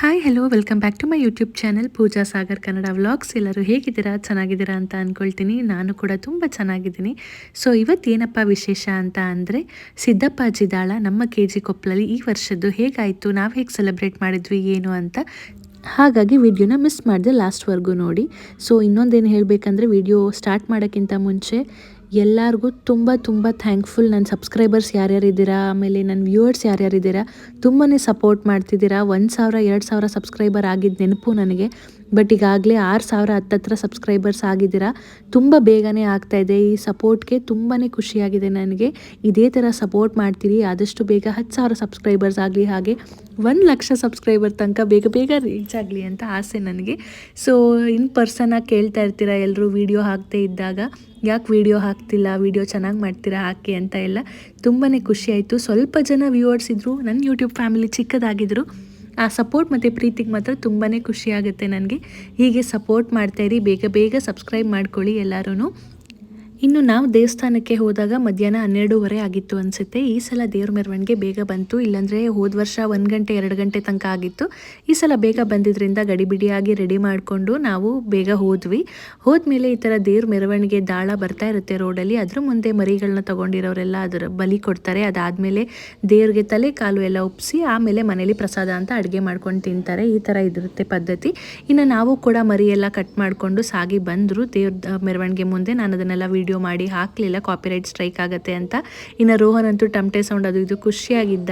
Hi hello welcome back to my YouTube channel Pooja Sagar Kannada vlogs ಎಲ್ಲರೂ ಹೇಗಿದ್ದೀರಾ? ಚೆನ್ನಾಗಿದ್ದೀರಾ ಅಂತ ಅಂದ್ಕೊಳ್ತೀನಿ ನಾನು ಕೂಡ ತುಂಬ ಚೆನ್ನಾಗಿದ್ದೀನಿ. ಸೊ ಇವತ್ತೇನಪ್ಪ ವಿಶೇಷ ಅಂತ ಅಂದರೆ, ಸಿದ್ದಪ್ಪ ದಾಳ ನಮ್ಮ ಕೆ ಜಿ ಕೊಪ್ಪಲಲ್ಲಿ ಈ ವರ್ಷದ್ದು ಹೇಗಾಯಿತು, ನಾವು ಹೇಗೆ ಸೆಲೆಬ್ರೇಟ್ ಮಾಡಿದ್ವಿ, ಏನು ಅಂತ ಹಾಗಾಗಿ ವಿಡಿಯೋನ ಮಿಸ್ ಮಾಡಿದೆ ಲಾಸ್ಟ್ವರೆಗೂ ನೋಡಿ. ಸೊ ಇನ್ನೊಂದೇನು ಹೇಳಬೇಕಂದ್ರೆ, ವಿಡಿಯೋ ಸ್ಟಾರ್ಟ್ ಮಾಡೋಕ್ಕಿಂತ ಮುಂಚೆ ಎಲ್ಲರಿಗೂ ತುಂಬ ತುಂಬ ಥ್ಯಾಂಕ್ಫುಲ್ ನನ್ನ ಸಬ್ಸ್ಕ್ರೈಬರ್ಸ್ ಯಾರ್ಯಾರಿದ್ದೀರಾ? ಆಮೇಲೆ ನನ್ನ ವ್ಯೂವರ್ಸ್ ಯಾರ್ಯಾರಿದ್ದೀರಾ? ತುಂಬಾ ಸಪೋರ್ಟ್ ಮಾಡ್ತಿದ್ದೀರಾ. ಒಂದು ಸಾವಿರ, ಎರಡು ಸಾವಿರ ಸಬ್ಸ್ಕ್ರೈಬರ್ ಆಗಿದ್ದ ನೆನಪು ನನಗೆ. ಬಟ್ ಈಗಾಗಲೇ ಆರು ಸಾವಿರ ಹತ್ತತ್ರ ಸಬ್ಸ್ಕ್ರೈಬರ್ಸ್ ಆಗಿದ್ದೀರಾ. ತುಂಬ ಬೇಗನೆ ಆಗ್ತಾ ಇದೆ. ಈ ಸಪೋರ್ಟ್ಗೆ ತುಂಬಾ ಖುಷಿಯಾಗಿದೆ ನನಗೆ. ಇದೇ ಥರ ಸಪೋರ್ಟ್ ಮಾಡ್ತೀರಿ. ಆದಷ್ಟು ಬೇಗ ಹತ್ತು ಸಾವಿರ ಸಬ್ಸ್ಕ್ರೈಬರ್ಸ್ ಆಗಲಿ ಹಾಗೆ ಒಂದು ಲಕ್ಷ ಸಬ್ಸ್ಕ್ರೈಬರ್ ತನಕ ಬೇಗ ಬೇಗ ರೀಚ್ ಆಗಲಿ ಅಂತ ಆಸೆ ನನಗೆ. ಸೊ ಇನ್ ಪರ್ಸನಾಗಿ ಕೇಳ್ತಾ ಇರ್ತೀರಾ ಎಲ್ಲರೂ ವೀಡಿಯೋ ಹಾಕ್ತೇ ಇದ್ದಾಗ? ಯಾಕೆ ವೀಡಿಯೋ ಹಾಕ್ತಿಲ್ಲ? ವೀಡಿಯೋ ಚೆನ್ನಾಗಿ ಮಾಡ್ತೀರಾ? ಹಾಕಿ ಅಂತ ಎಲ್ಲ ತುಂಬಾ ಖುಷಿಯಾಯಿತು ಸ್ವಲ್ಪ ಜನ ವ್ಯೂವರ್ಸ್ ಇದ್ದರು ನನ್ನ ಯೂಟ್ಯೂಬ್ ಫ್ಯಾಮಿಲಿ ಚಿಕ್ಕದಾಗಿದ್ದರು ಆ ಸಪೋರ್ಟ್ ಮತ್ತು ಪ್ರೀತಿಗೆ ಮಾತ್ರ ತುಂಬಾ ಖುಷಿಯಾಗುತ್ತೆ ನನಗೆ. ಹೀಗೆ ಸಪೋರ್ಟ್ ಮಾಡ್ತಾಯಿರಿ ಬೇಗ ಬೇಗ ಸಬ್ಸ್ಕ್ರೈಬ್ ಮಾಡ್ಕೊಳ್ಳಿ ಎಲ್ಲರೂ ಇನ್ನು ನಾವು ದೇವಸ್ಥಾನಕ್ಕೆ ಹೋದಾಗ ಮಧ್ಯಾಹ್ನ ಹನ್ನೆರಡೂವರೆ ಆಗಿತ್ತು ಅನಿಸುತ್ತೆ. ಈ ಸಲ ದೇವ್ರ ಮೆರವಣಿಗೆ ಬೇಗ ಬಂತು. ಇಲ್ಲಾಂದರೆ ಹೋದ ವರ್ಷ ಒಂದು ಗಂಟೆ, ಎರಡು ಗಂಟೆ ತನಕ ಆಗಿತ್ತು. ಈ ಸಲ ಬೇಗ ಬಂದಿದ್ದರಿಂದ ಗಡಿಬಿಡಿಯಾಗಿ ರೆಡಿ ಮಾಡಿಕೊಂಡು ನಾವು ಬೇಗ ಹೋದ್ವಿ. ಹೋದ್ಮೇಲೆ ಈ ಥರ ದೇವ್ರ ಮೆರವಣಿಗೆ ದಾಳ ಬರ್ತಾ ಇರುತ್ತೆ ರೋಡಲ್ಲಿ. ಅದ್ರ ಮುಂದೆ ಮರಿಗಳನ್ನ ತೊಗೊಂಡಿರೋರೆಲ್ಲ ಅದರ ಬಲಿ ಕೊಡ್ತಾರೆ. ಅದಾದಮೇಲೆ ದೇವ್ರಿಗೆ ತಲೆ ಕಾಲು ಎಲ್ಲ ಉಪ್ಪಿಸಿ ಆಮೇಲೆ ಮನೇಲಿ ಪ್ರಸಾದ ಅಂತ ಅಡುಗೆ ಮಾಡ್ಕೊಂಡು ತಿಂತಾರೆ. ಈ ಥರ ಇದಿರುತ್ತೆ ಪದ್ಧತಿ. ಇನ್ನು ನಾವು ಕೂಡ ಮರಿ ಎಲ್ಲ ಕಟ್ ಮಾಡಿಕೊಂಡು ಸಾಗಿ ಬಂದರು ದೇವ್ರ ಮೆರವಣಿಗೆ ಮುಂದೆ. ನಾನು ಅದನ್ನೆಲ್ಲ ವಿಡಿಯೋ ಮಾಡಿ ಹಾಕಲಿಲ್ಲ ಕಾಪಿರೈಟ್ ಸ್ಟ್ರೈಕ್ ಆಗುತ್ತೆ ಅಂತ. ಇನ್ನು ರೋಹನ್ ಅಂತೂ ಟಮಟೆ ಸೌಂಡ್ ಅದು ಇದು ಖುಷಿಯಾಗಿದ್ದ.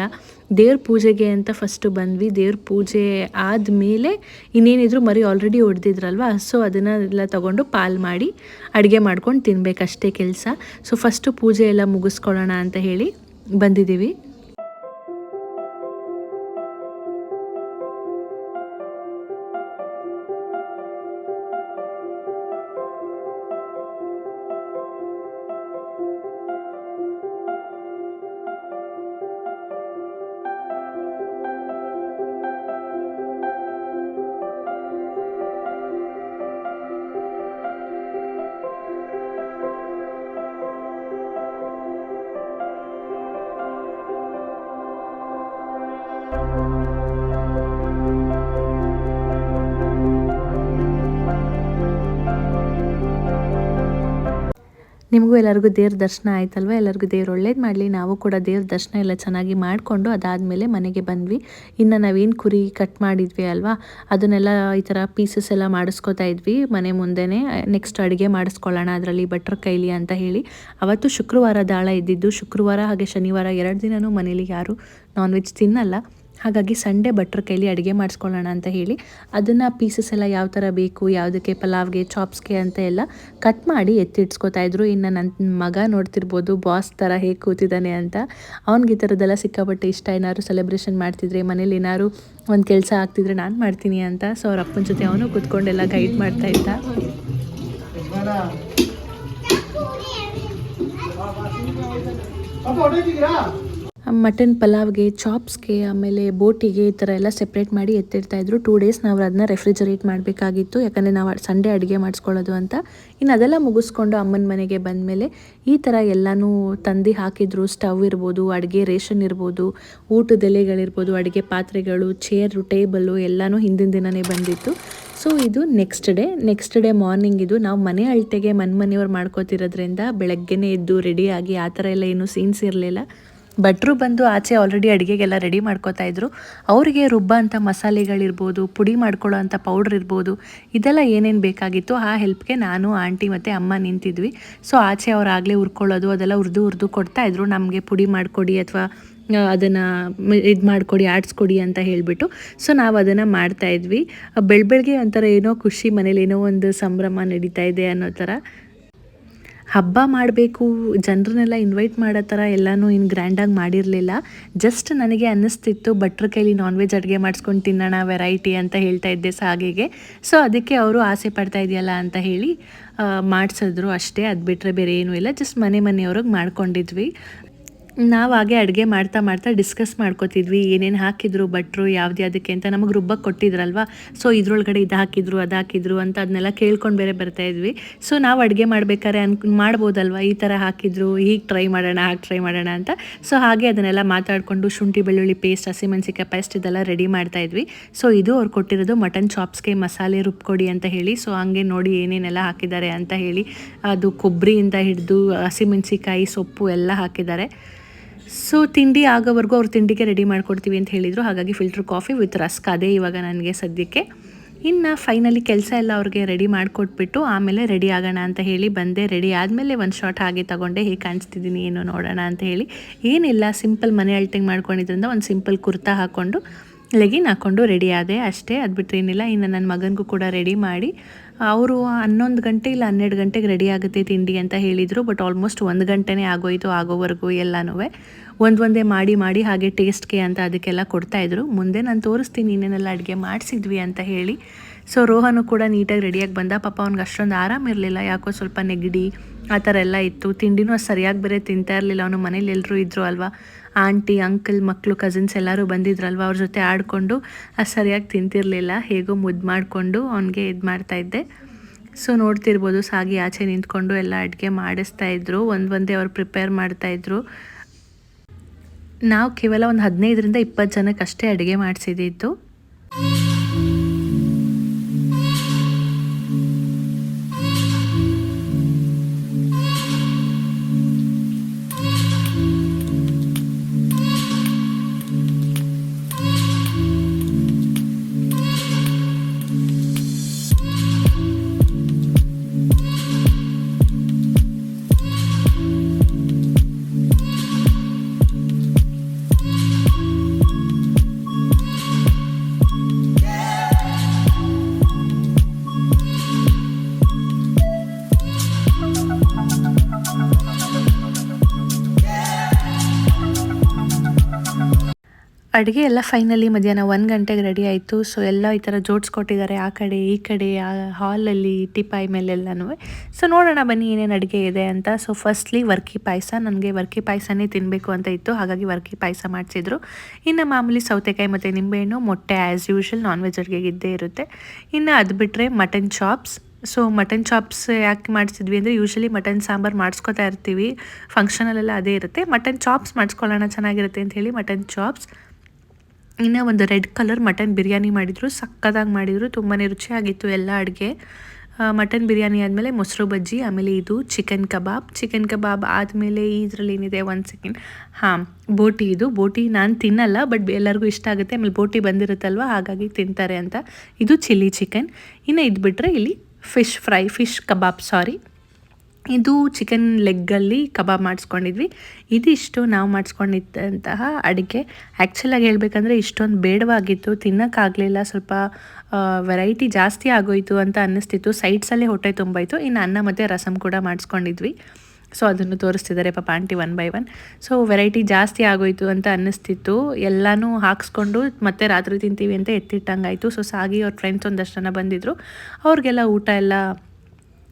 ದೇವ್ರ ಪೂಜೆಗೆ ಅಂತ ಫಸ್ಟು ಬಂದ್ವಿ. ದೇವ್ರ ಪೂಜೆ ಆದಮೇಲೆ ಇನ್ನೇನಿದ್ರು ಮರಿ ಆಲ್ರೆಡಿ ಹೊಡೆದಿದ್ರಲ್ವ ಸೊ ಅದನ್ನೆಲ್ಲ ತಗೊಂಡು ಪಾಲ್ ಮಾಡಿ ಅಡುಗೆ ಮಾಡ್ಕೊಂಡು ತಿನ್ಬೇಕಷ್ಟೇ ಕೆಲಸ. ಸೊ ಫಸ್ಟು ಪೂಜೆ ಎಲ್ಲ ಮುಗಿಸ್ಕೊಳ್ಳೋಣ ಅಂತ ಹೇಳಿ ಬಂದಿದ್ದೀವಿ. ನಿಮಗೂ ಎಲ್ಲರಿಗೂ ದೇವ್ರ ದರ್ಶನ ಆಯ್ತಲ್ವ? ಎಲ್ಲರಿಗೂ ದೇವ್ರು ಒಳ್ಳೇದು ಮಾಡಲಿ. ನಾವು ಕೂಡ ದೇವ್ರ ದರ್ಶನ ಎಲ್ಲ ಚೆನ್ನಾಗಿ ಮಾಡಿಕೊಂಡು ಅದಾದಮೇಲೆ ಮನೆಗೆ ಬಂದ್ವಿ. ಇನ್ನು ನಾವೇನು ಕುರಿ ಕಟ್ ಮಾಡಿದ್ವಿ ಅಲ್ವಾ? ಅದನ್ನೆಲ್ಲ ಈ ಥರ ಪೀಸಸ್ ಎಲ್ಲ ಮಾಡಿಸ್ಕೋತಾ ಇದ್ವಿ. ಮನೆ ಮುಂದೆನೇ ನೆಕ್ಸ್ಟ್ ಅಡುಗೆ ಮಾಡಿಸ್ಕೊಳ್ಳೋಣ, ಅದರಲ್ಲಿ ಭಟ್ರ ಕೈಲಿ ಅಂತ ಹೇಳಿ. ಅವತ್ತು ಶುಕ್ರವಾರ ದಾಳ ಇದ್ದಿದ್ದು, ಶುಕ್ರವಾರ ಹಾಗೆ ಶನಿವಾರ ಎರಡು ದಿನವೂ ಮನೇಲಿ ಯಾರು ನಾನ್ ವೆಜ್ ತಿನ್ನಲ್ಲ. ಹಾಗಾಗಿ ಸಂಡೇ ಭಟ್ರ ಕೈಲಿ ಅಡುಗೆ ಮಾಡಿಸ್ಕೊಳ್ಳೋಣ ಅಂತ ಹೇಳಿ ಅದನ್ನು ಪೀಸಸ್ ಎಲ್ಲ ಯಾವ ಥರ ಬೇಕು ಯಾವುದಕ್ಕೆ ಪಲಾವ್ಗೆ ಚಾಪ್ಸ್ಗೆ ಅಂತ ಎಲ್ಲ ಕಟ್ ಮಾಡಿ ಎತ್ತಿಡ್ಸ್ಕೊತಾ ಇದ್ರು ಇನ್ನು ನನ್ನ ಮಗ ನೋಡ್ತಿರ್ಬೋದು ಬಾಸ್ ಥರ ಹೇಗೆ ಕೂತಿದ್ದಾನೆ ಅಂತ ಅವ್ನಿಗೆ ಈ ಥರದ್ದೆಲ್ಲ ಸಿಕ್ಕಾಪಟ್ಟೆ ಇಷ್ಟ ಏನಾದ್ರು ಸೆಲೆಬ್ರೇಷನ್ ಮಾಡ್ತಿದ್ರೆ ಮನೇಲಿ ಏನಾದ್ರು ಒಂದು ಕೆಲಸ ಆಗ್ತಿದ್ರೆ ನಾನು ಮಾಡ್ತೀನಿ ಅಂತ ಸೊ ಅವ್ರ ಅಪ್ಪನ ಜೊತೆ ಅವನು ಕೂತ್ಕೊಂಡೆಲ್ಲ ಗೈಡ್ ಮಾಡ್ತಾ ಇದ್ದ ಮಟನ್ ಪಲಾವ್ಗೆ, ಚಾಪ್ಸ್ಗೆ, ಆಮೇಲೆ ಬೋಟಿಗೆ ಈ ಥರ ಎಲ್ಲ ಸೆಪ್ರೇಟ್ ಮಾಡಿ ಎತ್ತಿಡ್ತಾಯಿದ್ರು ಟೂ ಡೇಸ್ ನಾವು ಅದನ್ನ ರೆಫ್ರಿಜರೇಟ್ ಮಾಡಬೇಕಾಗಿತ್ತು. ಯಾಕಂದರೆ ನಾವು ಸಂಡೇ ಅಡುಗೆ ಮಾಡಿಸ್ಕೊಳ್ಳೋದು ಅಂತ. ಇನ್ನು ಅದೆಲ್ಲ ಮುಗಿಸ್ಕೊಂಡು ಅಮ್ಮನ ಮನೆಗೆ ಬಂದಮೇಲೆ ಈ ಥರ ಎಲ್ಲನೂ ತಂದು ಹಾಕಿದ್ರು. ಸ್ಟವ್ ಇರ್ಬೋದು, ಅಡುಗೆ ರೇಷನ್ ಇರ್ಬೋದು, ಊಟದ ಎಲೆಗಳಿರ್ಬೋದು, ಅಡುಗೆ ಪಾತ್ರೆಗಳು ಚೇರು ಟೇಬಲ್ಲು ಎಲ್ಲನೂ ಹಿಂದಿನ ದಿನವೇ ಬಂದಿತ್ತು. ಸೊ ಇದು next day next day morning ಇದು ನಾವು ಮನೆ ಅಳತೆಗೆ ಮನೆ ಮನೆಯವ್ರು ಮಾಡ್ಕೋತಿರೋದ್ರಿಂದ ಬೆಳಗ್ಗೆನೇ ಎದ್ದು ರೆಡಿಯಾಗಿ ಆ ಥರ ಎಲ್ಲ ಏನು ಸೀನ್ಸ್ ಇರಲಿಲ್ಲ. ಭಟ್ರು ಬಂದು ಆಚೆ ಆಲ್ರೆಡಿ ಅಡುಗೆಗೆಲ್ಲ ರೆಡಿ ಮಾಡ್ಕೋತಾ ಇದ್ರು. ಅವರಿಗೆ ರುಬ್ಬ ಅಂತ ಮಸಾಲೆಗಳಿರ್ಬೋದು, ಪುಡಿ ಮಾಡ್ಕೊಳ್ಳೋ ಅಂಥ ಪೌಡ್ರ್ ಇರ್ಬೋದು, ಇದೆಲ್ಲ ಏನೇನು ಬೇಕಾಗಿತ್ತು ಆ ಹೆಲ್ಪ್ಗೆ ನಾನು ಆಂಟಿ ಮತ್ತು ಅಮ್ಮ ನಿಂತಿದ್ವಿ. ಸೊ ಆಚೆ ಅವ್ರು ಆಗಲೇ ಹುರ್ಕೊಳ್ಳೋದು, ಅದೆಲ್ಲ ಹುರಿದು ಹುರಿದು ಕೊಡ್ತಾಯಿದ್ರು ನಮಗೆ ಪುಡಿ ಮಾಡಿಕೊಡಿ ಅಥವಾ ಅದನ್ನು ಇದು ಮಾಡಿಕೊಡಿ, ಆಡಿಸ್ಕೊಡಿ ಅಂತ ಹೇಳಿಬಿಟ್ಟು. ಸೊ ನಾವು ಅದನ್ನು ಮಾಡ್ತಾಯಿದ್ವಿ ಬೆಳ ಬೆಳಗ್ಗೆ ಒಂಥರ ಏನೋ ಖುಷಿ ಮನೇಲಿ ಏನೋ ಒಂದು ಸಂಭ್ರಮ ನಡೀತಾ ಇದೆ ಅನ್ನೋ ಥರ. ಹಬ್ಬ ಮಾಡಬೇಕು, ಜನರನ್ನೆಲ್ಲ ಇನ್ವೈಟ್ ಮಾಡೋ ಥರ ಎಲ್ಲನೂ ಇನ್ನು ಗ್ರ್ಯಾಂಡಾಗಿ ಮಾಡಿರಲಿಲ್ಲ. ಜಸ್ಟ್ ನನಗೆ ಅನ್ನಿಸ್ತಿತ್ತು, ಭಟ್ರ ಕೈಲಿ ನಾನ್ ವೆಜ್ ಅಡುಗೆ ಮಾಡಿಸ್ಕೊಂಡು ತಿನ್ನೋಣ ವೆರೈಟಿ ಅಂತ ಹೇಳ್ತಾ ಇದ್ದೆ ಸಾಗೆಗೆ. ಸೊ ಅದಕ್ಕೆ ಅವರು ಆಸೆ ಪಡ್ತಾ ಇದೆಯಲ್ಲ ಅಂತ ಹೇಳಿ ಮಾಡಿಸಿದ್ರು ಅಷ್ಟೇ. ಅದು ಬಿಟ್ಟರೆ ಬೇರೆ ಏನೂ ಇಲ್ಲ. ಜಸ್ಟ್ ಮನೆ ಮನೆಯವ್ರಿಗೆ ಮಾಡ್ಕೊಂಡಿದ್ವಿ. ನಾವು ಹಾಗೆ ಅಡುಗೆ ಮಾಡ್ತಾ ಮಾಡ್ತಾ ಡಿಸ್ಕಸ್ ಮಾಡ್ಕೋತಿದ್ವಿ, ಏನೇನು ಹಾಕಿದ್ರು ಭಟ್ರು, ಯಾವ್ದು ಯಾವುದಕ್ಕೆ ಅಂತ ನಮಗೆ ರುಬ್ಬಕ್ಕೆ ಕೊಟ್ಟಿದ್ರಲ್ವ? ಸೊ ಇದ್ರೊಳಗಡೆ ಇದು ಹಾಕಿದ್ರು, ಅದು ಹಾಕಿದ್ರು ಅಂತ ಅದನ್ನೆಲ್ಲ ಕೇಳ್ಕೊಂಡು ಬೇರೆ ಬರ್ತಾ ಇದ್ವಿ. ಸೊ ನಾವು ಅಡುಗೆ ಮಾಡ್ಬೇಕಾದ್ರೆ ಅನ್, ಮಾಡ್ಬೋದಲ್ವ? ಈ ಥರ ಹಾಕಿದ್ರು, ಹೀಗೆ ಟ್ರೈ ಮಾಡೋಣ, ಹಾಗೆ ಟ್ರೈ ಮಾಡೋಣ ಅಂತ. ಸೊ ಹಾಗೆ ಅದನ್ನೆಲ್ಲ ಮಾತಾಡಿಕೊಂಡು ಶುಂಠಿ, ಬೆಳ್ಳುಳ್ಳಿ ಪೇಸ್ಟ್ ಹಸಿಮೆಣಸಿಕಾಯಿ ಪೇಸ್ಟ್ ಇದೆಲ್ಲ ರೆಡಿ ಮಾಡ್ತಾ ಇದ್ವಿ. ಸೊ ಇದು ಅವ್ರು ಕೊಟ್ಟಿರೋದು ಮಟನ್ ಚಾಪ್ಸ್ಗೆ ಮಸಾಲೆ ರುಬ್ಕೊಡಿ ಅಂತ ಹೇಳಿ. ಸೊ ಹಂಗೆ ನೋಡಿ ಏನೇನೆಲ್ಲ ಹಾಕಿದ್ದಾರೆ ಅಂತ ಹೇಳಿ. ಅದು ಕೊಬ್ಬರಿಯಿಂದ ಹಿಡಿದು ಹಸಿಮೆಣಸಿಕಾಯಿ ಸೊಪ್ಪು ಎಲ್ಲ ಹಾಕಿದ್ದಾರೆ. ಸೊ ತಿಂಡಿ ಆಗೋವರೆಗೂ ಅವ್ರು ತಿಂಡಿಗೆ ರೆಡಿ ಮಾಡಿಕೊಡ್ತೀವಿ ಅಂತ ಹೇಳಿದರು. ಹಾಗಾಗಿ ಫಿಲ್ಟರ್ ಕಾಫಿ ವಿತ್ ರಸ್ಕ್ ಅದೇ ಇವಾಗ ನನಗೆ ಸದ್ಯಕ್ಕೆ. ಇನ್ನು ಫೈನಲಿ ಕೆಲಸ ಎಲ್ಲ ಅವ್ರಿಗೆ ರೆಡಿ ಮಾಡಿಕೊಟ್ಬಿಟ್ಟು ಆಮೇಲೆ ರೆಡಿ ಆಗೋಣ ಅಂತ ಹೇಳಿ ಬಂದೆ. ರೆಡಿ ಆದಮೇಲೆ ಒಂದು ಶಾರ್ಟ್ ಹಾಗೆ ತಗೊಂಡೆ. ಹೇಗೆ ಕಾಣಿಸ್ತಿದ್ದೀನಿ, ಏನು ನೋಡೋಣ ಅಂತ ಹೇಳಿ. ಏನಿಲ್ಲ ಸಿಂಪಲ್ ಮನೆ ಅಲ್ಟಿಂಗ್ ಮಾಡ್ಕೊಂಡಿದ್ರಿಂದ ಒಂದು ಸಿಂಪಲ್ ಕುರ್ತಾ ಹಾಕ್ಕೊಂಡು ಲೆಗಿನ್ ಹಾಕ್ಕೊಂಡು ರೆಡಿ ಆದೆ ಅಷ್ಟೇ. ಅದು ಬಿಟ್ಟರೆ ಏನಿಲ್ಲ. ಇನ್ನು ನನ್ನ ಮಗನಿಗೂ ಕೂಡ ರೆಡಿ ಮಾಡಿ. ಅವರು ಹನ್ನೊಂದು ಗಂಟೆ ಇಲ್ಲ ಹನ್ನೆರಡು ಗಂಟೆಗೆ ರೆಡಿ ಆಗುತ್ತೆ ತಿಂಡಿ ಅಂತ ಹೇಳಿದರು. ಬಟ್ ಆಲ್ಮೋಸ್ಟ್ ಒಂದು ಗಂಟೆನೇ ಆಗೋಯ್ತು, ಆಗೋವರೆಗೂ ಎಲ್ಲನೂ ಒಂದು ಒಂದೇ ಮಾಡಿ ಮಾಡಿ ಹಾಗೆ ಟೇಸ್ಟ್ಗೆ ಅಂತ ಅದಕ್ಕೆಲ್ಲ ಕೊಡ್ತಾಯಿದ್ರು ಮುಂದೆ ನಾನು ತೋರಿಸ್ತೀನಿ, ಇನ್ನೇನೆಲ್ಲ ಅಡುಗೆ ಮಾಡಿಸಿದ್ವಿ ಅಂತ ಹೇಳಿ. ಸೊ ರೋಹನು ಕೂಡ ನೀಟಾಗಿ ರೆಡಿಯಾಗಿ ಬಂದ. ಪಾಪ ಅವ್ನಿಗೆ ಅಷ್ಟೊಂದು ಆರಾಮಿರಲಿಲ್ಲ ಯಾಕೋ ಸ್ವಲ್ಪ ನೆಗಡಿ, ಆ ಥರ ಎಲ್ಲ ಇತ್ತು. ತಿಂಡಿನೂ ಸರಿಯಾಗಿ ಬೇರೆ ತಿಂತಾ ಇರಲಿಲ್ಲ. ಅವನು ಮನೇಲಿ ಎಲ್ಲರೂ ಇದ್ದರು ಅಲ್ವಾ? ಆಂಟಿ, ಅಂಕಲ್ ಮಕ್ಕಳು ಕಸಿನ್ಸ್ ಎಲ್ಲರೂ ಬಂದಿದ್ರಲ್ವ? ಅವ್ರ ಜೊತೆ ಆಡಿಕೊಂಡು ಅದು ಸರಿಯಾಗಿ ತಿಂತಿರಲಿಲ್ಲ. ಹೇಗೋ ಮುದ್ದು ಮಾಡಿಕೊಂಡು ಅವನಿಗೆ ಇದು ಮಾಡ್ತಾಯಿದ್ದೆ ಸೊ ನೋಡ್ತಿರ್ಬೋದು, ಸಾಗಿ ಆಚೆ ನಿಂತ್ಕೊಂಡು ಎಲ್ಲ ಅಡುಗೆ ಮಾಡಿಸ್ತಾ ಇದ್ರು. ಒಂದು ಒಂದೇ ಅವ್ರು ಪ್ರಿಪೇರ್ ಮಾಡ್ತಾಯಿದ್ರು ನಾವು ಕೇವಲ ಒಂದು ಹದಿನೈದರಿಂದ ಇಪ್ಪತ್ತು ಜನಕ್ಕೆ ಅಷ್ಟೇ ಅಡುಗೆ ಮಾಡಿಸಿದ್ದು ಅಡುಗೆ ಎಲ್ಲ ಫೈನಲಿ ಮಧ್ಯಾಹ್ನ ಒಂದು ಗಂಟೆಗೆ ರೆಡಿ ಆಯಿತು. ಸೊ ಎಲ್ಲ ಈ ಥರ ಜೋಡಿಸ್ಕೊಟ್ಟಿದ್ದಾರೆ ಆ ಕಡೆ, ಈ ಕಡೆ, ಆ ಹಾಲಲ್ಲಿ ಟಿಪಾಯಿ ಮೇಲೆಲ್ಲನೂ ಸೊ ನೋಡೋಣ ಬನ್ನಿ ಏನೇನು ಅಡುಗೆ ಇದೆ ಅಂತ. ಸೊ ಫಸ್ಟ್ಲಿ ವರ್ಕಿ ಪಾಯಸ. ನನಗೆ ವರ್ಕಿ ಪಾಯಸನೇ ತಿನ್ನಬೇಕು ಅಂತ ಇತ್ತು. ಹಾಗಾಗಿ ವರ್ಕಿ ಪಾಯಸ ಮಾಡಿಸಿದ್ರು. ಇನ್ನು ಮಾಮೂಲಿ ಸೌತೆಕಾಯಿ ಮತ್ತು ನಿಂಬೆಹಣ್ಣು, ಮೊಟ್ಟೆ ಆ್ಯಸ್ ಯೂಶಲ್ ನಾನ್ ವೆಜ್ ಅಡುಗೆಗೆ ಇದ್ದೇ ಇರುತ್ತೆ. ಇನ್ನು ಅದು ಬಿಟ್ಟರೆ mutton chops so mutton chops ಯಾಕೆ ಮಾಡಿಸಿದ್ವಿ ಅಂದರೆ ಯೂಶಲಿ ಮಟನ್ ಸಾಂಬಾರು ಮಾಡಿಸ್ಕೊತಾ ಇರ್ತೀವಿ. ಫಂಕ್ಷನಲ್ಲೆಲ್ಲ ಅದೇ ಇರುತ್ತೆ. ಮಟನ್ ಚಾಪ್ಸ್ ಮಾಡಿಸ್ಕೊಳ್ಳೋಣ ಚೆನ್ನಾಗಿರುತ್ತೆ ಅಂತ ಹೇಳಿ ಮಟನ್ ಚಾಪ್ಸ್ ಇನ್ನು ಒಂದು ರೆಡ್ ಕಲರ್ ಮಟನ್ ಬಿರಿಯಾನಿ ಮಾಡಿದರು, ಸಕ್ಕದಾಗಿ ಮಾಡಿದರು ತುಂಬಾ ರುಚಿಯಾಗಿತ್ತು ಎಲ್ಲ ಅಡುಗೆ. ಮಟನ್ ಬಿರಿಯಾನಿ ಆದಮೇಲೆ ಮೊಸರು ಬಜ್ಜಿ, ಆಮೇಲೆ ಇದು ಚಿಕನ್ ಕಬಾಬ್. ಚಿಕನ್ ಕಬಾಬ್ ಆದಮೇಲೆ ಇದರಲ್ಲಿ ಏನಿದೆ ಒನ್ ಸೆಕೆಂಡ್. ಹಾಂ, ಬೋಟಿ ಇದು. ಬೋಟಿ ನಾನು ತಿನ್ನಲ್ಲ, ಬಟ್ ಎಲ್ಲರಿಗೂ ಇಷ್ಟ ಆಗುತ್ತೆ. ಆಮೇಲೆ ಬೋಟಿ ಬಂದಿರುತ್ತಲ್ವ, ಹಾಗಾಗಿ ತಿಂತಾರೆ ಅಂತ. ಇದು ಚಿಲ್ಲಿ ಚಿಕನ್. ಇನ್ನು ಇದು ಬಿಟ್ಟರೆ ಇಲ್ಲಿ fish fry, fish kebab, sorry. ಇದು ಚಿಕನ್ ಲೆಗ್ಗಲ್ಲಿ ಕಬಾಬ್ ಮಾಡಿಸ್ಕೊಂಡಿದ್ವಿ. ಇದಿಷ್ಟು ನಾವು ಮಾಡಿಸ್ಕೊಂಡಿದ್ದಂತಹ ಅಡುಗೆ ಆ್ಯಕ್ಚುಲಾಗಿ ಹೇಳಬೇಕಂದ್ರೆ ಇಷ್ಟೊಂದು ಬೇಡವಾಗಿತ್ತು, ತಿನ್ನೋಕ್ಕಾಗಲಿಲ್ಲ, ಸ್ವಲ್ಪ ವೆರೈಟಿ ಜಾಸ್ತಿ ಆಗೋಯಿತು ಅಂತ ಅನ್ನಿಸ್ತಿತ್ತು. ಸೈಡ್ಸಲ್ಲೇ ಹೊಟ್ಟೆ ತುಂಬಾಯಿತು. ಇನ್ನು ಅನ್ನ ಮತ್ತು ರಸಮ್ ಕೂಡ ಮಾಡಿಸ್ಕೊಂಡಿದ್ವಿ. ಸೊ ಅದನ್ನು ತೋರಿಸ್ತಿದ್ದಾರೆ ಪಾಪ aunty one by one so variety ಜಾಸ್ತಿ ಆಗೋಯಿತು ಅಂತ ಅನ್ನಿಸ್ತಿತ್ತು. ಎಲ್ಲನೂ ಹಾಕ್ಸ್ಕೊಂಡು ಮತ್ತೆ ರಾತ್ರಿ ತಿಂತೀವಿ ಅಂತ ಎತ್ತಿಟ್ಟಂಗಾಯಿತು. ಸೊ ಸಾಗಿ ಅವ್ರ ಫ್ರೆಂಡ್ಸ್ ಒಂದಷ್ಟು ಜನ ಬಂದಿದ್ದರು ಅವ್ರಿಗೆಲ್ಲ ಊಟ ಎಲ್ಲ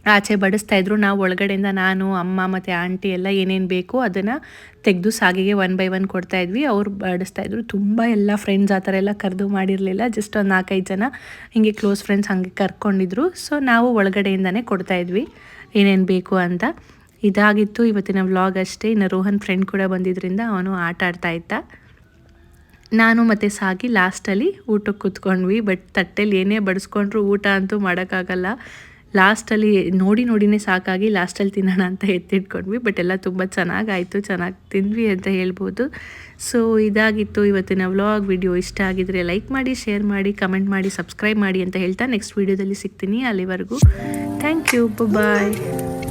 ಆಚೆ ಬಡಿಸ್ತಾ ಇದ್ರು. ನಾವು ಒಳಗಡೆಯಿಂದ ನಾನು, ಅಮ್ಮ ಮತ್ತು ಆಂಟಿ ಎಲ್ಲ ಏನೇನು ಬೇಕು ಅದನ್ನು ತೆಗೆದು ಸಾಗಿಗೆ ಒನ್ ಬೈ ಒನ್ ಕೊಡ್ತಾ ಇದ್ವಿ. ಅವ್ರು ಬಡಿಸ್ತಾ ಇದ್ರು. ತುಂಬ ಎಲ್ಲ ಫ್ರೆಂಡ್ಸ್ ಆ ಥರ ಎಲ್ಲ ಕರೆದು ಮಾಡಿರಲಿಲ್ಲ. ಜಸ್ಟ್ ಒಂದು ನಾಲ್ಕೈದು ಜನ ಹಿಂಗೆ ಕ್ಲೋಸ್ ಫ್ರೆಂಡ್ಸ್ ಹಾಗೆ ಕರ್ಕೊಂಡಿದ್ರು. ಸೊ ನಾವು ಒಳಗಡೆಯಿಂದನೇ ಕೊಡ್ತಾ ಇದ್ವಿ. ಏನೇನು ಬೇಕು ಅಂತ. ಇದಾಗಿತ್ತು. ಇವತ್ತಿನ ವ್ಲಾಗ್ ಅಷ್ಟೇ. ಇನ್ನು ರೋಹನ್ ಫ್ರೆಂಡ್ ಕೂಡ ಬಂದಿದ್ದರಿಂದ ಅವನು ಆಟ ಆಡ್ತಾ ಇದ್ದ. ನಾನು ಮತ್ತು ಸಾಗಿ ಲಾಸ್ಟಲ್ಲಿ ಊಟಕ್ಕೆ ಕೂತ್ಕೊಂಡ್ವಿ. ಬಟ್ ತಟ್ಟೆಲಿ ಏನೇ ಬಡಿಸ್ಕೊಂಡ್ರು ಊಟ ಅಂತೂ ಮಾಡೋಕ್ಕಾಗಲ್ಲ. ಲಾಸ್ಟಲ್ಲಿ ನೋಡಿ ನೋಡಿನೇ ಸಾಕಾಗಿ ಲಾಸ್ಟಲ್ಲಿ ತಿನ್ನೋಣ ಅಂತ ಎತ್ತಿಟ್ಕೊಂಡ್ವಿ ಬಟ್ ಎಲ್ಲ ತುಂಬ ಚೆನ್ನಾಗಾಯಿತು, ಚೆನ್ನಾಗಿ ತಿಂದ್ವಿ ಅಂತ ಹೇಳ್ಬೋದು. ಸೊ ಇದಾಗಿತ್ತು ಇವತ್ತಿನ ವ್ಲಾಗ್ ವಿಡಿಯೋ ಇಷ್ಟ ಆಗಿದ್ರೆ ಲೈಕ್ ಮಾಡಿ ಶೇರ್ ಮಾಡಿ ಕಮೆಂಟ್ ಮಾಡಿ ಸಬ್ಸ್ಕ್ರೈಬ್ ಮಾಡಿ ಅಂತ ಹೇಳ್ತಾ ನೆಕ್ಸ್ಟ್ ವೀಡಿಯೋದಲ್ಲಿ ಸಿಗ್ತೀನಿ ಅಲ್ಲಿವರೆಗೂ. Thank you bye